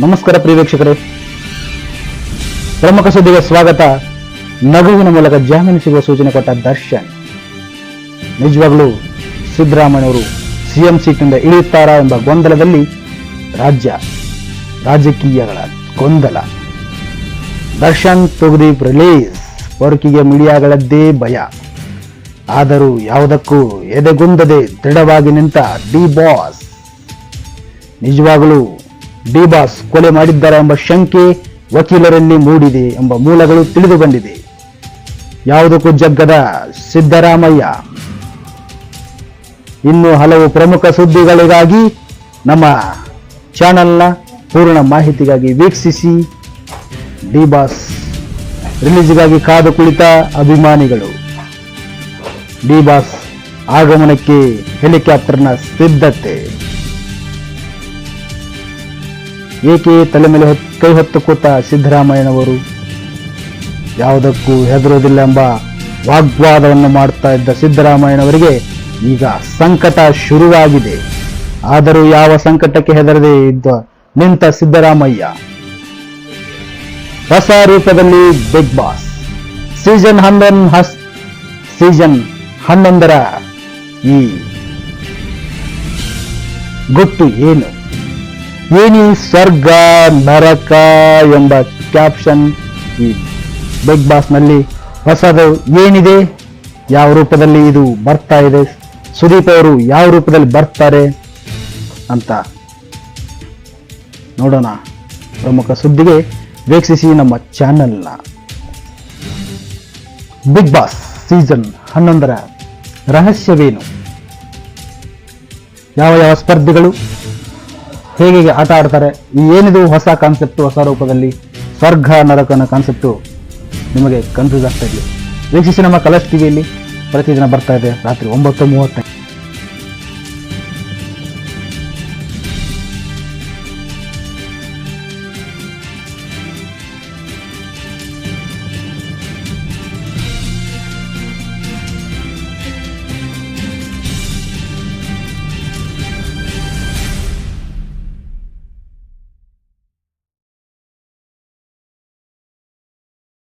ನಮಸ್ಕಾರ ಪ್ರಿಯ ವೀಕ್ಷಕರೇ. ಪ್ರಮುಖ ಸುದ್ದಿಗೆ ಸ್ವಾಗತ. ನಗುವಿನ ಮೂಲಕ ಜಾಮೀನು ಸಿಗುವ ಸೂಚನೆ ಕೊಟ್ಟ ದರ್ಶನ್. ನಿಜವಾಗ್ಲೂ ಸಿದ್ದರಾಮಯ್ಯವರು ಸಿಎಂ ಸೀಟ್ನಿಂದ ಇಳಿಯುತ್ತಾರಾ ಎಂಬ ಗೊಂದಲದಲ್ಲಿ ರಾಜ್ಯ ರಾಜಕೀಯಗಳ ಗೊಂದಲ. ದರ್ಶನ್ ತುಗದೀಪ್ ರಿಲೀಸ್ ಪೊರ್ಕಿಗೆ ಮೀಡಿಯಾಗಳದ್ದೇ ಭಯ. ಆದರೂ ಯಾವುದಕ್ಕೂ ಎದೆಗುಂದದೆ ದೃಢವಾಗಿ ನಿಂತ ಡಿ ಬಾಸ್. ನಿಜವಾಗಲೂ ಡಿ ಬಾಸ್ ಕೊಲೆ ಮಾಡಿದ್ದಾರೆ ಎಂಬ ಶಂಕೆ ವಕೀಲರಲ್ಲಿ ಮೂಡಿದೆ ಎಂಬ ಮೂಲಗಳು ತಿಳಿದು ಬಂದಿದೆ ಯಾವುದಕ್ಕೂ ಜಗ್ಗದ ಸಿದ್ದರಾಮಯ್ಯ. ಇನ್ನು ಹಲವು ಪ್ರಮುಖ ಸುದ್ದಿಗಳಿಗಾಗಿ ನಮ್ಮ ಚಾನೆಲ್ನ ಪೂರ್ಣ ಮಾಹಿತಿಗಾಗಿ ವೀಕ್ಷಿಸಿ ಡಿ ಬಾಸ್ ರಿಲೀಸ್ಗಾಗಿ ಕಾದು ಕುಳಿತ ಅಭಿಮಾನಿಗಳು. ಡಿ ಬಾಸ್ ಆಗಮನಕ್ಕೆ ಹೆಲಿಕಾಪ್ಟರ್ನ ಸಿದ್ಧತೆ. ಏಕೆ ತಲೆ ಮೇಲೆ ಕೈ ಹೊತ್ತು ಕೂತ ಸಿದ್ದರಾಮಯ್ಯನವರು? ಯಾವುದಕ್ಕೂ ಹೆದರೋದಿಲ್ಲ ಎಂಬ ವಾಗ್ವಾದವನ್ನು ಮಾಡ್ತಾ ಇದ್ದ ಸಿದ್ದರಾಮಯ್ಯನವರಿಗೆ ಈಗ ಸಂಕಟ ಶುರುವಾಗಿದೆ. ಆದರೂ ಯಾವ ಸಂಕಟಕ್ಕೆ ಹೆದರದೆ ಇದ್ದ ನಿಂತ ಸಿದ್ದರಾಮಯ್ಯ. ಹೊಸ ರೂಪದಲ್ಲಿ ಬಿಗ್ ಬಾಸ್ ಸೀಸನ್ ಹನ್ನೊಂದು ಹಸ್ ಸೀಸನ್ ಹನ್ನೊಂದರ ಈ ಗೊತ್ತು ಏನು? ಏನಿ ಸ್ವರ್ಗ, ನರಕ ಎಂಬ ಕ್ಯಾಪ್ಷನ್ ಈ ಬಿಗ್ ಬಾಸ್ನಲ್ಲಿ ಹೊಸದು ಏನಿದೆ? ಯಾವ ರೂಪದಲ್ಲಿ ಇದು ಬರ್ತಾ ಇದೆ? ಸುದೀಪ್ ಅವರು ಯಾವ ರೂಪದಲ್ಲಿ ಬರ್ತಾರೆ ಅಂತ ನೋಡೋಣ. ಪ್ರಮುಖ ಸುದ್ದಿಗೆ ವೀಕ್ಷಿಸಿ ನಮ್ಮ ಚಾನೆಲ್ನ ಬಿಗ್ ಬಾಸ್ ಸೀಸನ್ ಹನ್ನೊಂದರ ರಹಸ್ಯವೇನು? ಯಾವ ಯಾವ ಸ್ಪರ್ಧಿಗಳು? ಹೇಗೆ ಆಟ ಆಡ್ತಾರೆ? ಈ ಏನಿದು ಹೊಸ ಕಾನ್ಸೆಪ್ಟು ಹೊಸ ರೂಪದಲ್ಲಿ ಸ್ವರ್ಗ ನರಕನ ಕಾನ್ಸೆಪ್ಟು ನಿಮಗೆ ಕನ್ಫ್ಯೂಸ್ ಆಗ್ತಾ ಇದೆ ವೀಕ್ಷಿಸಿ ನಮ್ಮ ಕಲರ್ಸ್ ಟಿವಿಯಲ್ಲಿ ಪ್ರತಿದಿನ ಬರ್ತಾ ಇದೆ ರಾತ್ರಿ ಒಂಬತ್ತು ಮೂವತ್ತಕ್ಕೆ.